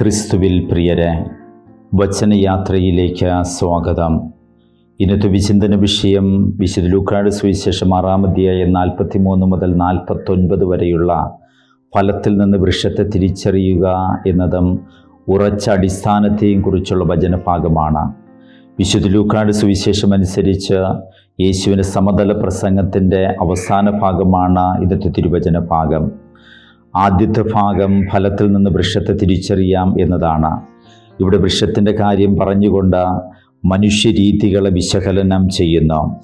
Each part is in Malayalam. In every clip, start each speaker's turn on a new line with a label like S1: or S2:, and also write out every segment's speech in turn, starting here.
S1: ക്രിസ്തുവിൽ പ്രിയരെ വചനയാത്രയിലേക്ക് സ്വാഗതം. ഇന്നത്തെ വിചിന്തന വിഷയം വിശുദ്ധ ലൂക്കാട് സുവിശേഷം ആറാമധ്യായ നാൽപ്പത്തി മൂന്ന് മുതൽ നാൽപ്പത്തൊൻപത് വരെയുള്ള ഫലത്തിൽ നിന്ന് വൃക്ഷത്തെ തിരിച്ചറിയുക എന്നതും ഉറച്ച അടിസ്ഥാനത്തെയും കുറിച്ചുള്ള വചനഭാഗമാണ്. വിശുദ്ധ ലൂക്കാട് സുവിശേഷം അനുസരിച്ച് യേശുവിന്റെ സമതല പ്രസംഗത്തിന്റെ അവസാന ഭാഗമാണ് ഇന്നത്തെ തിരുവചന ഭാഗം. ആദ്യത്തെ ഭാഗം ഫലത്തിൽ നിന്ന് വൃക്ഷത്തെ തിരിച്ചറിയാം എന്നതാണ്. ഇവിടെ വൃക്ഷത്തിന്റെ കാര്യം പറഞ്ഞുകൊണ്ട് മനുഷ്യരീതികളെ വിശകലനം ചെയ്യുന്നു.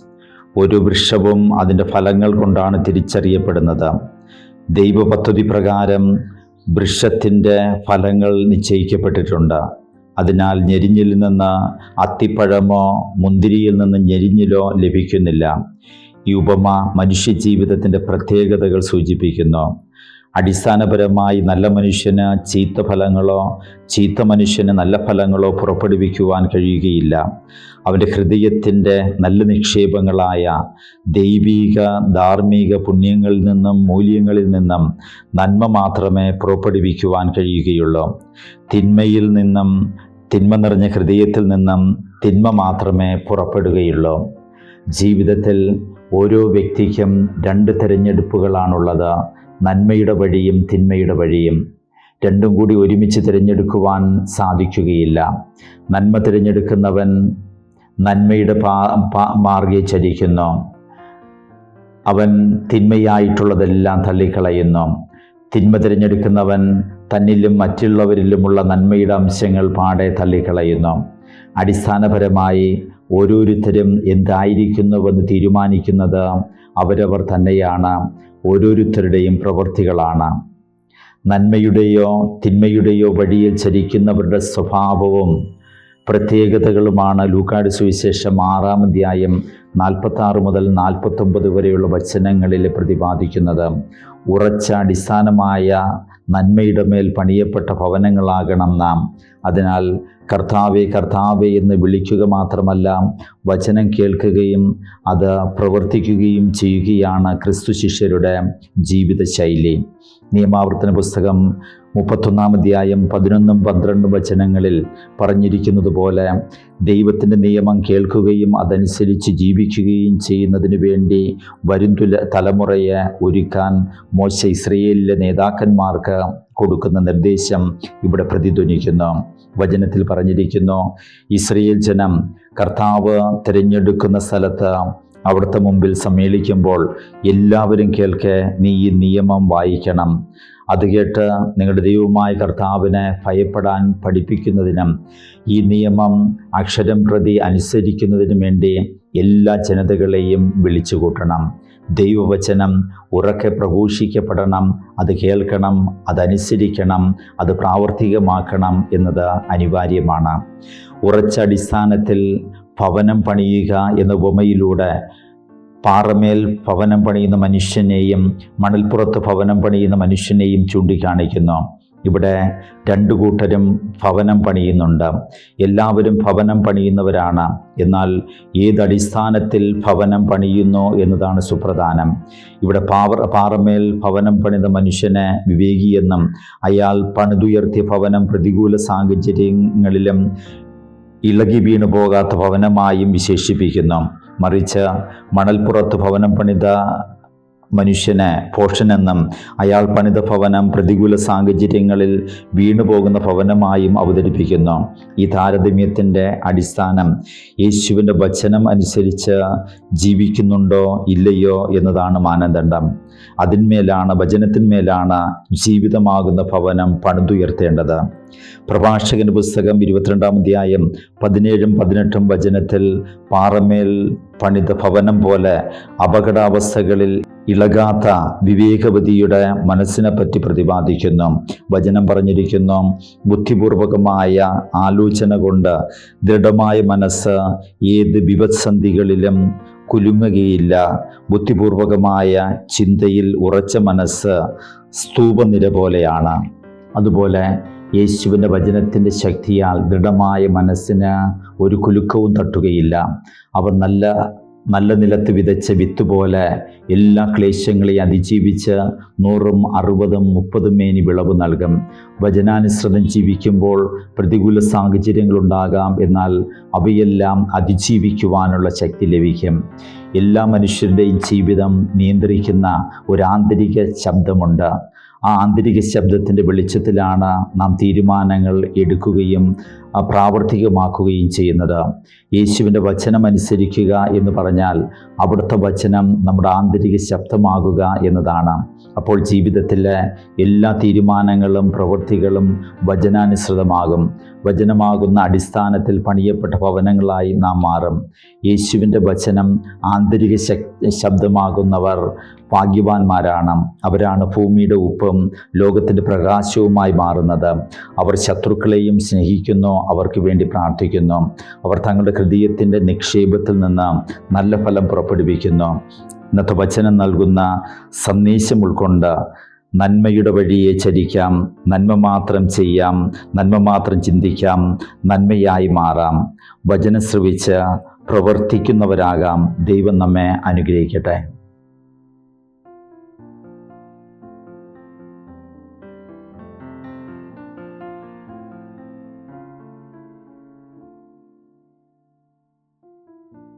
S1: ഒരു വൃക്ഷവും അതിന്റെ ഫലങ്ങൾ കൊണ്ടാണ് തിരിച്ചറിയപ്പെടുന്നത്. ദൈവ പദ്ധതി പ്രകാരം വൃക്ഷത്തിന്റെ ഫലങ്ങൾ നിശ്ചയിക്കപ്പെട്ടിട്ടുണ്ട്. അതിനാൽ ഞെരിഞ്ഞിൽ നിന്ന് അത്തിപ്പഴമോ മുന്തിരിയിൽ നിന്ന് ഞെരിഞ്ഞിലോ ലഭിക്കുന്നില്ല. ഈ ഉപമ മനുഷ്യജീവിതത്തിന്റെ പ്രത്യേകതകൾ സൂചിപ്പിക്കുന്നു. അടിസ്ഥാനപരമായി നല്ല മനുഷ്യന് ചീത്ത ഫലങ്ങളോ ചീത്ത മനുഷ്യന് നല്ല ഫലങ്ങളോ പുറപ്പെടുവിക്കുവാൻ കഴിയുകയില്ല. അവന്റെ ഹൃദയത്തിന്റെ നല്ല നിക്ഷേപങ്ങളായ ദൈവീക ധാർമ്മിക പുണ്യങ്ങളിൽ നിന്നും മൂല്യങ്ങളിൽ നിന്നും നന്മ മാത്രമേ പുറപ്പെടുവിക്കുവാൻ കഴിയുകയുള്ളൂ. തിന്മയിൽ നിന്നും തിന്മ നിറഞ്ഞ ഹൃദയത്തിൽ നിന്നും തിന്മ മാത്രമേ പുറപ്പെടുകയുള്ളൂ. ജീവിതത്തിൽ ഓരോ വ്യക്തിക്കും രണ്ട് തിരഞ്ഞെടുപ്പുകളാണുള്ളത്. നന്മയുടെ വഴിയും തിന്മയുടെ വഴിയും രണ്ടും കൂടി ഒരുമിച്ച് തിരഞ്ഞെടുക്കുവാൻ സാധിക്കുകയില്ല. നന്മ തിരഞ്ഞെടുക്കുന്നവൻ നന്മയുടെ പാ മാർഗെ ചരിക്കുന്നു അവൻ തിന്മയായിട്ടുള്ളതെല്ലാം തള്ളിക്കളയുന്നു. തിന്മ തിരഞ്ഞെടുക്കുന്നവൻ തന്നിലും മറ്റുള്ളവരിലുമുള്ള നന്മയുടെ അംശങ്ങൾ പാടെ തള്ളിക്കളയുന്നു. അടിസ്ഥാനപരമായി ഓരോരുത്തരും എന്തായിരിക്കുന്നുവെന്ന് തീരുമാനിക്കുന്നത് അവരവർ തന്നെയാണ്. ഓരോരുത്തരുടെയും പ്രവൃത്തികളാണ്. നന്മയുടെയോ തിന്മയുടെയോ വഴിയിൽ ചരിക്കുന്നവരുടെ സ്വഭാവവും പ്രത്യേകതകളുമാണ് ലൂക്കാട് സുവിശേഷം ആറാം അധ്യായം നാൽപ്പത്താറ് മുതൽ നാൽപ്പത്തൊമ്പത് വരെയുള്ള വചനങ്ങളിൽ പ്രതിപാദിക്കുന്നത്. ഉറച്ച അടിസ്ഥാനമായ നന്മയുടെ മേൽ പണിയപ്പെട്ട ഭവനങ്ങളാകണം നാം. അതിനാൽ കർത്താവെ കർത്താവെ എന്ന് വിളിക്കുക മാത്രമല്ല വചനം കേൾക്കുകയും അത് പ്രവർത്തിക്കുകയും ചെയ്യുകയാണ് ക്രിസ്തു ശിഷ്യരുടെ ജീവിതശൈലി. നിയമാവർത്തന പുസ്തകം മുപ്പത്തൊന്നാം അധ്യായം പതിനൊന്നും പന്ത്രണ്ടും വചനങ്ങളിൽ പറഞ്ഞിരിക്കുന്നത് പോലെ ദൈവത്തിന്റെ നിയമം കേൾക്കുകയും അതനുസരിച്ച് ജീവിക്കുകയും ചെയ്യുന്നതിന് വേണ്ടി വരും തുല തലമുറയെ ഒരുക്കാൻ മോശ ഇസ്രയേലിലെ നേതാക്കന്മാർക്ക് കൊടുക്കുന്ന നിർദ്ദേശം ഇവിടെ പ്രതിധ്വനിക്കുന്നു. വചനത്തിൽ പറഞ്ഞിരിക്കുന്നു ഇസ്രയേൽ ജനം കർത്താവ് തിരഞ്ഞെടുക്കുന്ന സ്ഥലത്ത് അവിടുത്തെ മുമ്പിൽ സമ്മേളിക്കുമ്പോൾ എല്ലാവരും കേൾക്കെ നീ ഈ നിയമം വായിക്കണം. അത് കേട്ട് നിങ്ങളുടെ ദൈവമായ കർത്താവിനെ ഭയപ്പെടാൻ പഠിപ്പിക്കുന്നതിനും ഈ നിയമം അക്ഷരം പ്രതി അനുസരിക്കുന്നതിനും വേണ്ടി എല്ലാ ജനതകളെയും വിളിച്ചു കൂട്ടണം ദൈവവചനം ഉറക്കെ പ്രഘോഷിക്കപ്പെടണം. അത് കേൾക്കണം അതനുസരിക്കണം അത് പ്രാവർത്തികമാക്കണം എന്നത് അനിവാര്യമാണ്. ഉറച്ച അടിസ്ഥാനത്തിൽ ഭവനം പണിയുക എന്ന ഉപമയിലൂടെ പാറമേൽ ഭവനം പണിയുന്ന മനുഷ്യനെയും മണൽപ്പുറത്ത് ഭവനം പണിയുന്ന മനുഷ്യനെയും ചൂണ്ടിക്കാണിക്കുന്നു. ഇവിടെ രണ്ടു കൂട്ടരും ഭവനം പണിയുന്നുണ്ട്. എല്ലാവരും ഭവനം പണിയുന്നവരാണ്. എന്നാൽ ഏതടിസ്ഥാനത്തിൽ ഭവനം പണിയുന്നു എന്നതാണ് സുപ്രധാനം. ഇവിടെ പാവ പാറമേൽ ഭവനം പണിത മനുഷ്യനെ വിവേകിയെന്നും അയാൾ പണിതുയർത്തിയ ഭവനം പ്രതികൂല സാഹചര്യങ്ങളിലും ഇളകി വീണു പോകാത്ത ഭവനമായും വിശേഷിപ്പിക്കുന്നു. മറിച്ച് മണൽപ്പുറത്ത് ഭവനം പണിത മനുഷ്യനെ പോഷനെന്നും അയാൾ പണിത ഭവനം പ്രതികൂല സാഹചര്യങ്ങളിൽ വീണുപോകുന്ന ഭവനമായും അവതരിപ്പിക്കുന്നു. ഈ താരതമ്യത്തിന്റെ അടിസ്ഥാനം യേശുവിന്റെ വചനം അനുസരിച്ച് ജീവിക്കുന്നുണ്ടോ ഇല്ലയോ എന്നതാണ് മാനദണ്ഡം. അതിന്മേലാണ് വചനത്തിന്മേലാണ് ജീവിതമാകുന്ന ഭവനം പണിതുയർത്തേണ്ടത്. പ്രഭാഷകന്റെ പുസ്തകം ഇരുപത്തിരണ്ടാം അധ്യായം പതിനേഴും പതിനെട്ടും വചനത്തിൽ പാറമേൽ പണിത ഭവനം പോലെ അപകടാവസ്ഥകളിൽ ഇളകാത്ത വിവേകവതിയുടെ മനസ്സിനെ പറ്റി പ്രതിപാദിക്കുന്നു വചനം പറഞ്ഞിരിക്കുന്നു. ബുദ്ധിപൂർവകമായ ആലോചന കൊണ്ട് ദൃഢമായ മനസ്സ് ഏത് വിപത്സന്ധികളിലും കുലുങ്ങുകയില്ല. ബുദ്ധിപൂർവകമായ ചിന്തയിൽ ഉറച്ച മനസ്സ് സ്തൂപനിര പോലെയാണ്. അതുപോലെ യേശുവിന്റെ വചനത്തിന്റെ ശക്തിയാൽ ദൃഢമായ മനസ്സിന് ഒരു കുലുക്കവും തട്ടുകയില്ല. അവർ നല്ല നല്ല നിലത്ത് വിതച്ച വിത്ത് പോലെ എല്ലാ ക്ലേശങ്ങളെയും അതിജീവിച്ച് നൂറും അറുപതും മുപ്പതും മേനി വിളവ് നൽകും. വചനാനുസൃതം ജീവിക്കുമ്പോൾ പ്രതികൂല സാഹചര്യങ്ങളുണ്ടാകാം എന്നാൽ അവയെല്ലാം അതിജീവിക്കുവാനുള്ള ശക്തി ലഭിക്കും. എല്ലാ മനുഷ്യരുടെയും ജീവിതം നിയന്ത്രിക്കുന്ന ഒരു ആന്തരിക ശബ്ദമുണ്ട്. ആ ആന്തരിക ശബ്ദത്തിന്റെ വെളിച്ചത്തിലാണ് നാം തീരുമാനങ്ങൾ എടുക്കുകയും പ്രാവർത്തികമാക്കുകയും ചെയ്യുന്നത്. യേശുവിന്റെ വചനം അനുസരിക്കുക എന്ന് പറഞ്ഞാൽ അവിടുത്തെ വചനം നമ്മുടെ ആന്തരിക ശബ്ദമാകുക എന്നതാണ്. അപ്പോൾ ജീവിതത്തിലെ എല്ലാ തീരുമാനങ്ങളും പ്രവൃത്തികളും വചനാനുസൃതമാകും. വചനമാകുന്ന അടിസ്ഥാനത്തിൽ പണിയപ്പെട്ട ഭവനങ്ങളായി നാം മാറും. യേശുവിന്റെ വചനം ആന്തരിക ശബ്ദമാകുന്നവർ ഭാഗ്യവാന്മാരാണ്. അവരാണ് ഭൂമിയുടെ ഉപ്പും ലോകത്തിന്റെ പ്രകാശവുമായി മാറുന്നത്. അവർ ശത്രുക്കളെയും സ്നേഹിക്കുന്നു. അവർക്ക് വേണ്ടി പ്രാർത്ഥിക്കുന്നു. അവർ തങ്ങളുടെ ഹൃദയത്തിന്റെ നിക്ഷേപത്തിൽ നിന്ന് നല്ല ഫലം പുറപ്പെടുവിക്കുന്നു. ഇന്നത്തെ വചനം നൽകുന്ന സന്ദേശം ഉൾക്കൊണ്ട് നന്മയുടെ വഴിയെ ചരിക്കാം. നന്മ മാത്രം ചെയ്യാം. നന്മ മാത്രം ചിന്തിക്കാം. നന്മയായി മാറാം. വചനം ശ്രവിച്ച് പ്രവർത്തിക്കുന്നവരാകാം. ദൈവം നമ്മെ അനുഗ്രഹിക്കട്ടെ.